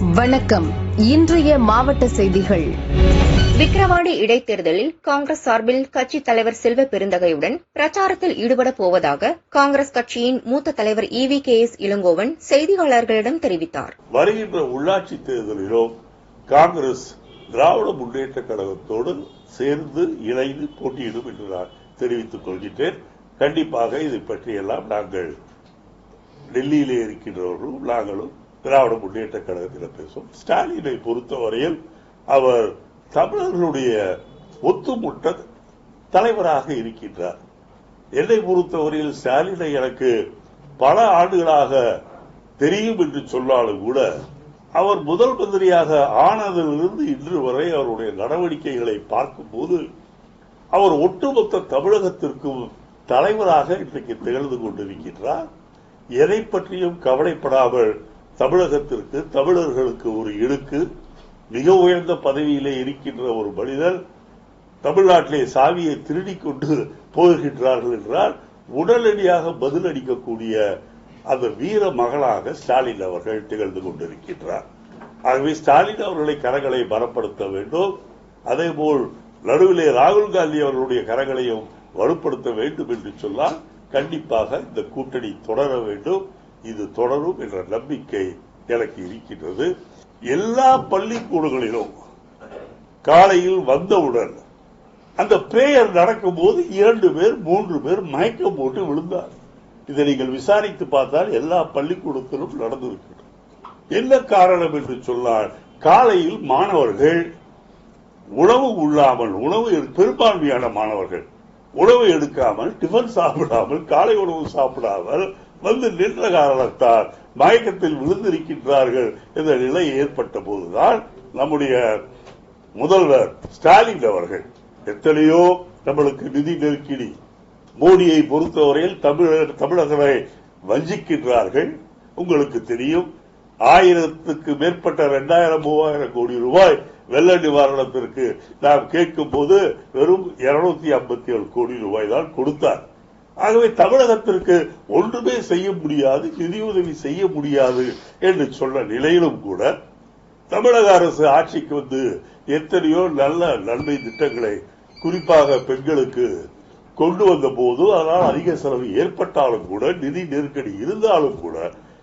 வணக்கம். இன்றைய மாவட்ட செய்திகள். விக்கிரவாண்டி இடைத்தேர்தலில் காங்கிரஸ் சார்பில் கட்சித் தலைவர் செல்வ பெருந்தகையுடன் பிரச்சாரத்தில் ஈடுபடப் போவதாக காங்கிரஸ் கட்சியின் மூத்த தலைவர் இவி கே எஸ் இளங்கோவன் செய்தியாளர்களிடம் தெரிவித்தார். வருகின்ற உள்ளாட்சி தேர்தலிலும் காங்கிரஸ் திராவிட முன்னேற்ற கழகத்தோடு சேர்ந்து இணைந்து போட்டியிடும் என்று நான் தெரிவித்துக் கொள்கின்றேன். கண்டிப்பாக இதை பற்றியெல்லாம் நாங்கள் டெல்லியிலே இருக்கின்றவர்களும் நாங்களும் திராவிட முன்னேற்ற கழகத்தில் பேசும். ஸ்டாலினை பொறுத்தவரையில் அவர் தமிழர்களுடைய ஒத்துமுட்ட தலைவராக இருக்கின்றார். என்னை பொறுத்தவரையில் ஸ்டாலினை எனக்கு பல ஆண்டுகளாக தெரியும் என்று சொன்னாலும் கூட அவர் முதல் மந்திரியாக ஆனதிலிருந்து இன்று வரை அவருடைய நடவடிக்கைகளை பார்க்கும்போது அவர் ஒட்டுமொத்த தமிழகத்திற்கும் தலைவராக இன்றைக்கு திகழ்ந்து கொண்டிருக்கின்றார். எதை பற்றியும் கவலைப்படாமல் தமிழகத்திற்கு தமிழர்களுக்கு ஒரு இடுக்கு மிக உயர்ந்த பதவியிலே இருக்கின்ற ஒரு மனிதர் தமிழ்நாட்டிலே சாவியை திருடிக் கொண்டு போகின்றார்கள் என்றால் உடனடியாக பதிலளிக்கக்கூடிய அந்த வீர மகளாக ஸ்டாலின் அவர்கள் திகழ்ந்து கொண்டிருக்கின்றார். ஆகவே ஸ்டாலின் அவர்களை கரங்களை பலப்படுத்த வேண்டும். அதேபோல் நடுவிலே ராகுல் காந்தி அவர்களுடைய கரங்களையும் வலுப்படுத்த வேண்டும் என்று சொன்னால் கண்டிப்பாக இந்த கூட்டணி தொடர வேண்டும். இது தொடரும் என்ற நம்பிக்கை எனக்கு இருக்கின்றது. எல்லா பள்ளிக்கூடங்களிலும் காலையில் வந்தவுடன் அந்த பிரேயர் நடக்கும்போது இரண்டு பேர் மூன்று பேர் மயக்கம் போட்டு விழுந்தார். இதை நீங்கள் விசாரித்து பார்த்தால் எல்லா பள்ளிக்கூடத்திலும் நடந்திருக்கிறது. என்ன காரணம் என்று சொன்னால் காலையில் மாணவர்கள் உணவு உள்ளாமல் உணவு பெரும்பான்மையான மாணவர்கள் உணவு எடுக்காமல் டிஃபன் சாப்பிடாமல் காலை உணவு சாப்பிடாமல் வந்து நின்ற காரணத்தால் மயக்கத்தில் விழுந்திருக்கின்றார்கள் என்ற நிலை ஏற்பட்ட போதுதான் நம்முடைய முதல்வர் ஸ்டாலின் அவர்கள் எத்தனையோ நம்மளுக்கு நிதி நெருக்கடி மோடியை பொறுத்தவரையில் தமிழர் தமிழர்களை வஞ்சிக்கின்றார்கள். உங்களுக்கு தெரியும் ஆயிரத்துக்கு மேற்பட்ட இரண்டாயிரம் மூவாயிரம் கோடி ரூபாய் வெள்ள நிவாரணத்திற்கு நாம் கேட்கும் போது வெறும் இருநூத்தி ஐம்பத்தி ஏழு கோடி ரூபாய் தான் கொடுத்தார். ஆகவே தமிழகத்திற்கு ஒன்றுமே செய்ய முடியாது நிதியுதவி செய்ய முடியாது என்று சொன்ன நிலையிலும் கூட தமிழக அரசு ஆட்சிக்கு வந்து எத்தனையோ நல்ல நன்மை திட்டங்களை குறிப்பாக பெண்களுக்கு கொண்டு வந்த போது அதனால் அதிக செலவு ஏற்பட்டாலும் கூட நிதி நெருக்கடி இருந்தாலும் கூட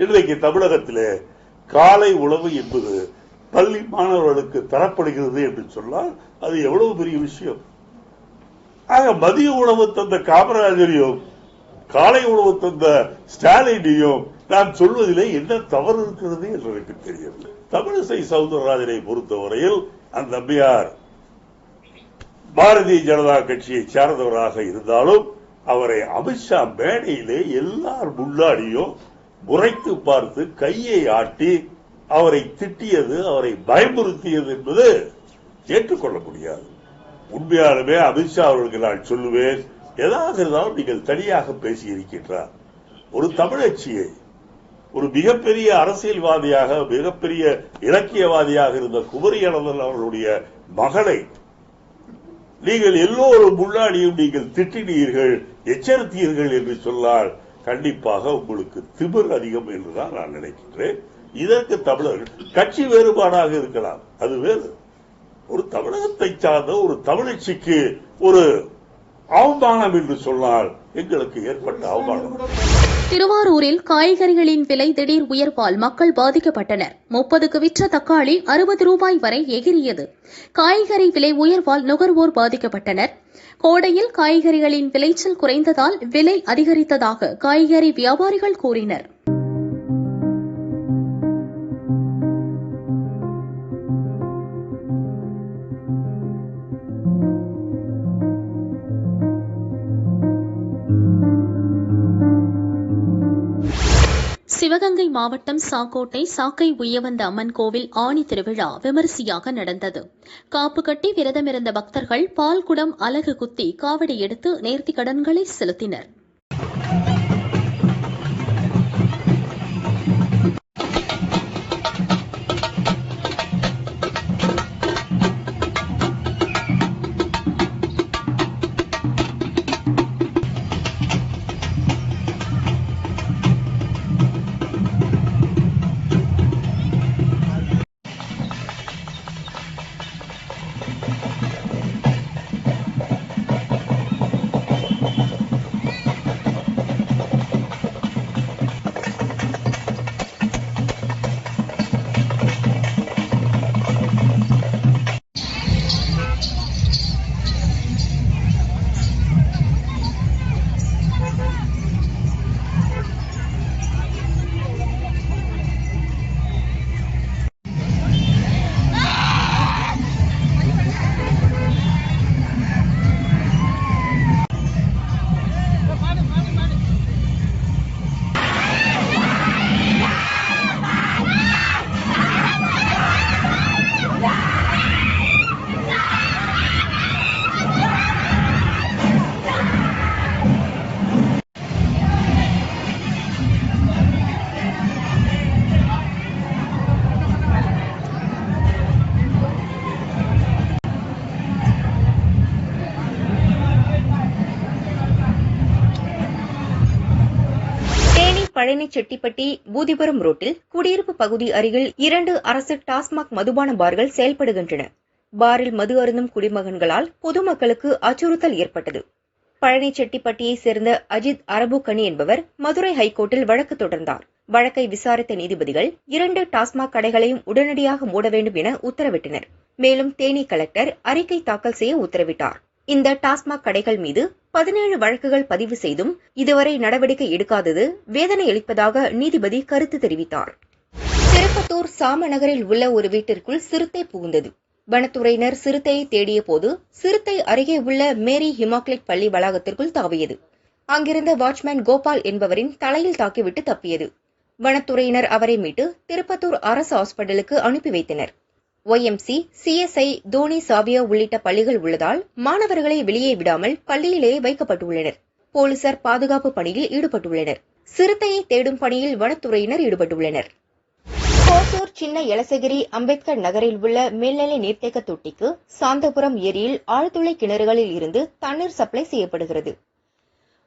இன்றைக்கு தமிழகத்திலே காலை உணவு என்பது பள்ளி மாணவர்களுக்கு தரப்படுகிறது என்று சொன்னால் அது எவ்வளவு பெரிய விஷயம். ஆக மதிய உணவு தந்த காமராஜரையும் காலை உணவு தந்த ஸ்டாலினையும் நான் சொல்வதிலே என்ன தவறு இருக்கிறது என்று எனக்கு தெரியவில்லை. தமிழிசை சவுந்தரராஜனை பொறுத்தவரையில் அந்த அம்மையார் பாரதிய ஜனதா கட்சியை சார்ந்தவராக இருந்தாலும் அவரை அமித்ஷா மேடையிலே எல்லார் முன்னாடியும் முறைத்து பார்த்து கையை ஆட்டி அவரை திட்டியது அவரை பயமுறுத்தியது என்பது ஏற்றுக்கொள்ள முடியாது. உண்மையாலுமே அமித்ஷா அவர்களுக்கு நான் சொல்லுவேன் எதாக இருந்தாலும் நீங்கள் தனியாக பேசி இருக்கின்றார் ஒரு தமிழச்சியை ஒரு மிகப்பெரிய அரசியல்வாதியாக மிகப்பெரிய இலக்கியவாதியாக இருந்த குமரி அனந்தன் அவர்களுடைய மகளை நீங்கள் எல்லோரும் முன்னாடியும் நீங்கள் திட்டினீர்கள் எச்சரித்தீர்கள் என்று சொன்னால் கண்டிப்பாக உங்களுக்கு திமிர் அதிகம் என்றுதான் நான் நினைக்கின்றேன். இதற்கு தமிழர்கள் கட்சி வேறுபாடாக இருக்கலாம் அது வேறு. ஒரு தமிழகத்தை சார்ந்த ஒரு தமிழச்சிக்கு ஒரு அவமானம் என்று சொன்னால் எங்களுக்கு ஏற்பட்ட அவமானம். திருவாரூரில் காய்கறிகளின் விலை திடீர் உயர்வால் மக்கள் பாதிக்கப்பட்டனர். முப்பதுக்கு விற்ற தக்காளி அறுபது ரூபாய் வரை எகிரியது காய்கறி விலை உயர்வால் நுகர்வோர் பாதிக்கப்பட்டனர். கோடையில் காய்கறிகளின் விளைச்சல் குறைந்ததால் விலை அதிகரித்ததாக காய்கறி வியாபாரிகள் கூறினர். சிவகங்கை மாவட்டம் சாக்கோட்டை சாக்கை உய்யவந்த அம்மன் கோவில் ஆணி திருவிழா விமரிசையாக நடந்தது. காப்பு கட்டி விரதமிருந்த பக்தர்கள் பால் குடம் அலகு குத்தி காவடி எடுத்து நேர்த்திக் கடன்களை செலுத்தினர். பழனி செட்டிப்பட்டி பூதிபுரம் ரோட்டில் குடியிருப்பு பகுதி அருகில் இரண்டு அரசு டாஸ்மாக் மதுபான பார்கள் செயல்படுகின்றன. பாரில் மது அருந்தும் குடிமகன்களால் பொதுமக்களுக்கு அச்சுறுத்தல் ஏற்பட்டது. பழனி செட்டிப்பட்டியை சேர்ந்த அஜித் அரபுகனி என்பவர் மதுரை ஹைகோர்ட்டில் வழக்கு தொடர்ந்தார். வழக்கை விசாரித்த நீதிபதிகள் இரண்டு டாஸ்மாக் கடைகளையும் உடனடியாக மூட வேண்டும் என உத்தரவிட்டனர். மேலும் தேனி கலெக்டர் அறிக்கை தாக்கல் செய்ய உத்தரவிட்டார். இந்த டாஸ்மாக் கடைகள் மீது பதினேழு வழக்குகள் பதிவு செய்தும் இதுவரை நடவடிக்கை எடுக்காதது வேதனை அளிப்பதாக நீதிபதி கருத்து தெரிவித்தார். திருப்பத்தூர் சாமநகரில் உள்ள ஒரு வீட்டிற்குள் சிறுத்தை புகுந்தது. வனத்துறையினர் சிறுத்தையை தேடிய போது சிறுத்தை அருகே உள்ள மேரி ஹிமாக்லெட் பள்ளி வளாகத்திற்குள் தாவியது. அங்கிருந்த வாட்ச்மேன் கோபால் என்பவரின் தலையில் தாக்கிவிட்டு தப்பியது. வனத்துறையினர் அவரை மீட்டு திருப்பத்தூர் அரசு ஹாஸ்பிட்டலுக்கு அனுப்பி வைத்தனர். ஒய்எம்சி சிஎஸ்ஐ தோனி சாவியா உள்ளிட்ட பள்ளிகள் உள்ளதால் மாணவர்களை வெளியே விடாமல் பள்ளியிலேயே வைக்கப்பட்டுள்ளனர். போலீசார் பாதுகாப்பு பணியில் ஈடுபட்டுள்ளனர். சிறுத்தையை தேடும் பணியில் வனத்துறையினர் ஈடுபட்டுள்ளனர். கோசூர் சின்ன எலசகிரி அம்பேத்கர் நகரில் உள்ள மேல்நிலை நீர்த்தேக்க தொட்டிக்கு சாந்தபுரம் ஏரியில் ஆழ்துளை கிணறுகளில் இருந்து தண்ணீர் சப்ளை செய்யப்படுகிறது.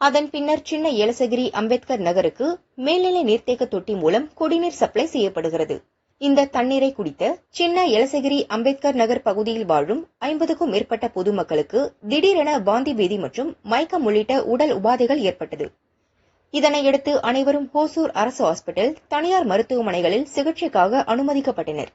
அதன் பின்னர் சின்ன எலசகிரி அம்பேத்கர் நகருக்கு மேல்நிலை நீர்த்தேக்க தொட்டி மூலம் குடிநீர் சப்ளை செய்யப்படுகிறது. இந்த தண்ணீரை குடித்த சின்ன எலசகிரி அம்பேத்கர் நகர் பகுதியில் வாழும் ஐம்பதுக்கும் மேற்பட்ட பொதுமக்களுக்கு திடீரென வாந்தி பேதி மற்றும் மயக்கம் உள்ளிட்ட உடல் உபாதைகள் ஏற்பட்டது. இதனையடுத்து அனைவரும் ஹோசூர் அரசு ஹாஸ்பிட்டல் தனியார் மருத்துவமனைகளில் சிகிச்சைக்காக அனுமதிக்கப்பட்டனர்.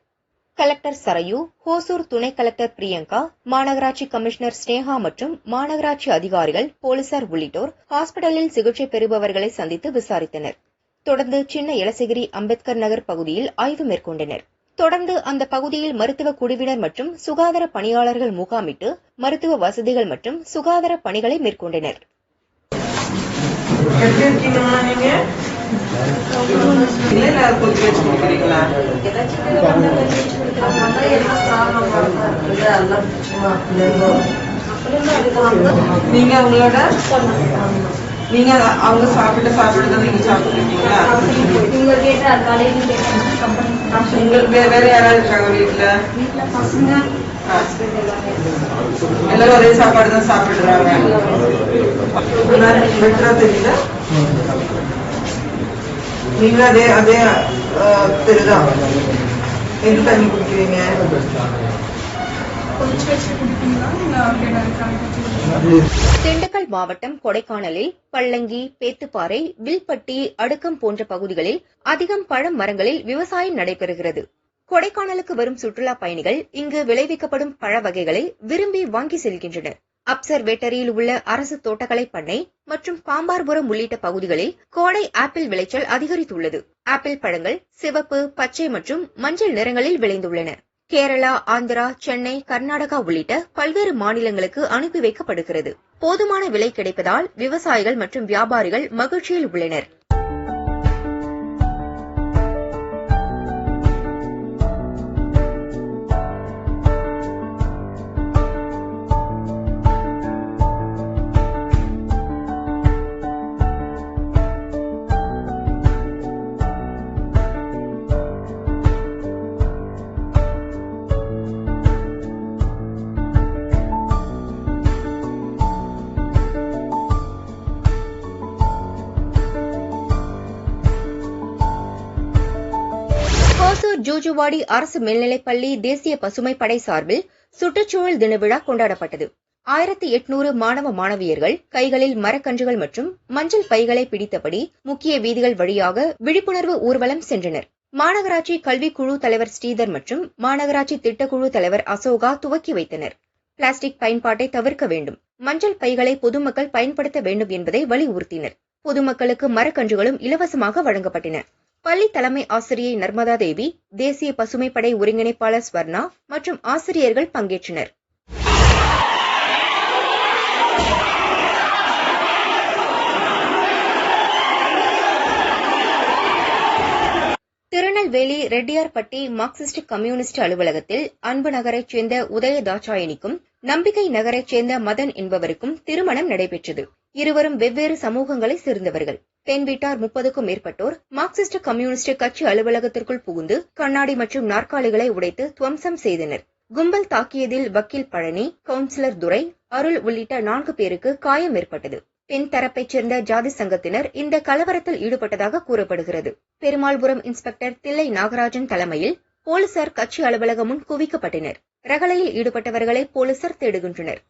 கலெக்டர் சரையு ஹோசூர் துணை கலெக்டர் பிரியங்கா மாநகராட்சி கமிஷனர் ஸ்னேகா மற்றும் மாநகராட்சி அதிகாரிகள் போலீசார் உள்ளிட்டோர் ஹாஸ்பிட்டலில் சிகிச்சை பெறுபவர்களை சந்தித்து விசாரித்தனர். தொடர்ந்து சின்ன எலசகிரி அம்பேத்கர் நகர் பகுதியில் ஆய்வு மேற்கொண்டனர். தொடர்ந்து அந்த பகுதியில் மருத்துவ குழுவினர் மற்றும் சுகாதார பணியாளர்கள் முகாமிட்டு மருத்துவ வசதிகள் மற்றும் சுகாதார பணிகளை மேற்கொண்டனர். நீங்க உங்களோட இல்ல கொதி வச்சு கொடுக்குறீங்களா நீங்க அவங்களோட நீங்க அவங்க சாப்பிட்டு சாப்பிட்டு தான் நீங்க சாப்பிட்டுருக்கீங்களா உங்களுக்கு வேற வேற யாராவது இருக்காங்க வீட்டுல ஆ. எல்லாரும் ஒரே சாப்பாடு தான் சாப்பிடுறாங்க பெட்டரா தெரியல நீங்க அதே அதே அஹ், தெருதான் எந்த தண்ணி குடிக்கிறீங்க திண்டுக்கல் மாவட்டம் கொடைக்கானலில் பள்ளங்கி பேத்துப்பாறை வில்பட்டி அடுக்கம் போன்ற பகுதிகளில் அதிகம் பழ மரங்களில் விவசாயம் நடைபெறுகிறது. கொடைக்கானலுக்கு வரும் சுற்றுலா பயணிகள் இங்கு விளைவிக்கப்படும் பழ வகைகளை விரும்பி வாங்கி செல்கின்றனர். அப்சர்வேட்டரியில் உள்ள அரசு தோட்டக்கலை பண்ணை மற்றும் பாம்பார்புரம் உள்ளிட்ட பகுதிகளில் கோடை ஆப்பிள் விளைச்சல் அதிகரித்துள்ளது. ஆப்பிள் பழங்கள் சிவப்பு பச்சை மற்றும் மஞ்சள் நிறங்களில் விளைந்துள்ளன. கேரளா ஆந்திரா சென்னை கர்நாடகா உள்ளிட்ட பல்வேறு மாநிலங்களுக்கு அனுப்பி வைக்கப்படுகிறது. போதுமான விலை கிடைப்பதால் விவசாயிகள் மற்றும் வியாபாரிகள் மகிழ்ச்சியில் உள்ளனர். ஜோஜுவாடி அரசு மேல்நிலைப்பள்ளி தேசிய பசுமை படை சார்பில் சுற்றுச்சூழல் தின விழா கொண்டாடப்பட்டது. ஆயிரத்தி எட்நூறு மாணவ மாணவியர்கள் கைகளில் மரக்கன்றுகள் மற்றும் மஞ்சள் பைகளை பிடித்தபடி முக்கிய வீதிகள் வழியாக விழிப்புணர்வு ஊர்வலம் சென்றனர். மாநகராட்சி கல்வி குழு தலைவர் ஸ்ரீதர் மற்றும் மாநகராட்சி திட்டக்குழு தலைவர் அசோகா துவக்கி வைத்தனர். பிளாஸ்டிக் பயன்பாட்டை தவிர்க்க வேண்டும். மஞ்சள் பைகளை பொதுமக்கள் பயன்படுத்த வேண்டும் என்பதை வலியுறுத்தினர். பொதுமக்களுக்கு மரக்கன்றுகளும் இலவசமாக வழங்கப்பட்டன. பள்ளி தலைமை ஆசிரியை நர்மதா தேவி தேசிய பசுமைப்படை ஒருங்கிணைப்பாளர் ஸ்வர்ணா மற்றும் ஆசிரியர்கள் பங்கேற்றனர். திருநெல்வேலி ரெட்டியார்பட்டி மார்க்சிஸ்ட் கம்யூனிஸ்ட் அலுவலகத்தில் அன்பு நகரைச் சேர்ந்த உதய தாட்சாயணிக்கும் நம்பிக்கை நகரைச் சேர்ந்த மதன் என்பவருக்கும் திருமணம் நடைபெற்றது. இருவரும் வெவ்வேறு சமூகங்களைச் சேர்ந்தவர்கள். பெண் வீட்டார் முப்பதுக்கும் மேற்பட்டோர் மார்க்சிஸ்ட் கம்யூனிஸ்ட் கட்சி அலுவலகத்திற்குள் புகுந்து கண்ணாடி மற்றும் நாற்காலிகளை உடைத்து துவம்சம் செய்தனர். கும்பல் தாக்கியதில் வக்கீல் பழனி கவுன்சிலர் துரை அருள் உள்ளிட்ட நான்கு பேருக்கு காயம் ஏற்பட்டது. பெண் தரப்பைச் சேர்ந்த ஜாதி சங்கத்தினர் இந்த கலவரத்தில் ஈடுபட்டதாக கூறப்படுகிறது. பெருமாள்புரம் இன்ஸ்பெக்டர் தில்லை நாகராஜன் தலைமையில் போலீசார் கட்சி அலுவலகம் முன் குவிக்கப்பட்டனர். ரகளையில் ஈடுபட்டவர்களை போலீசார் தேடுகின்றனர்.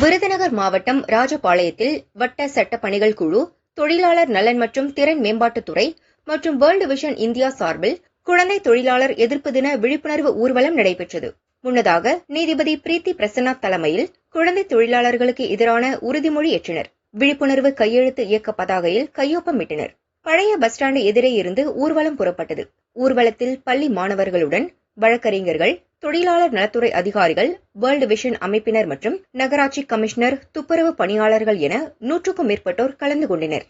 விருதுநகர் மாவட்டம் ராஜபாளையத்தில் வட்ட சட்ட பணிகள் குழு தொழிலாளர் நலன் மற்றும் திறன் மேம்பாட்டுத்துறை மற்றும் வேர்ல்டு விஷன் இந்தியா சார்பில் குழந்தை தொழிலாளர் எதிர்ப்பு தின விழிப்புணர்வு ஊர்வலம் நடைபெற்றது. முன்னதாக நீதிபதி பிரீத்தி பிரசன்னா தலைமையில் குழந்தை தொழிலாளர்களுக்கு எதிரான உறுதிமொழி ஏற்றனர். விழிப்புணர்வு கையெழுத்து இயக்க பதாகையில் கையொப்பமிட்டனர் பழைய பஸ் ஸ்டாண்டு எதிரே இருந்து ஊர்வலம் புறப்பட்டது. ஊர்வலத்தில் பள்ளி மாணவர்களுடன் வழக்கறிஞர்கள் தொழிலாளர் நலத்துறை அதிகாரிகள் வேர்ல்டு விஷன் அமைப்பினர் மற்றும் நகராட்சி கமிஷனர் துப்புரவு பணியாளர்கள் என நூற்றுக்கும் மேற்பட்டோர் கலந்து கொண்டனர்.